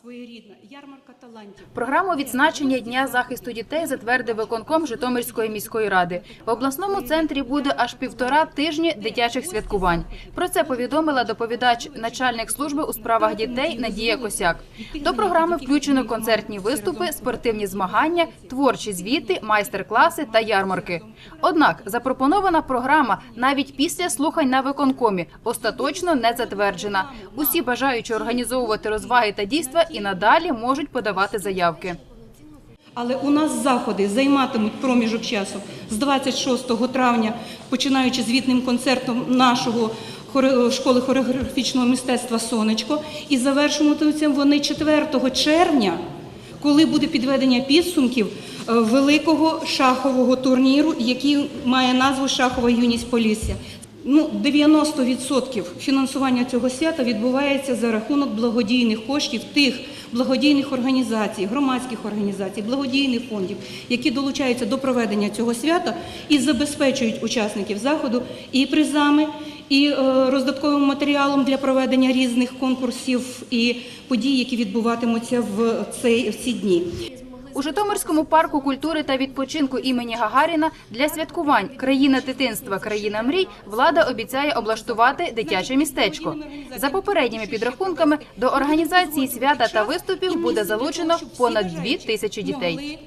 своєрідна, ярмарка талантів. Програму відзначення дня захисту дітей затвердив виконком Житомирської міської ради. В обласному центрі буде аж півтора тижні дитячих святкувань. Про це повідомила доповідач начальник служби у справах дітей Надія Косяк. До програми включено концертні виступи, спортивні змагання, творчі звіти, майстер-класи та ярмарки. Однак запропонована програма навіть після слухань на виконкомі остаточно не затверджена. Усі бажаючі організовувати розваги та дійства і надалі можуть подавати заявки. Але у нас заходи займатимуть проміжок часу з 26 травня, починаючи з вітним концертом нашого школи хореографічного мистецтва Сонечко, і завершуватимуться вони 4 червня, коли буде підведення підсумків е, великого шахового турніру, який має назву Шахова юність Полісся. Ну, 90% фінансування цього свята відбувається за рахунок благодійних коштів тих благодійних організацій, громадських організацій, благодійних фондів, які долучаються до проведення цього свята і забезпечують учасників заходу і призами, і е, роздатковим матеріалом для проведення різних конкурсів і подій, які відбуватимуться в, цей, ці дні. У Житомирському парку культури та відпочинку імені Гагаріна для святкувань країна дитинства, країна мрій влада обіцяє облаштувати дитяче містечко. За попередніми підрахунками до організації свята та виступів буде залучено понад дві тисячі дітей.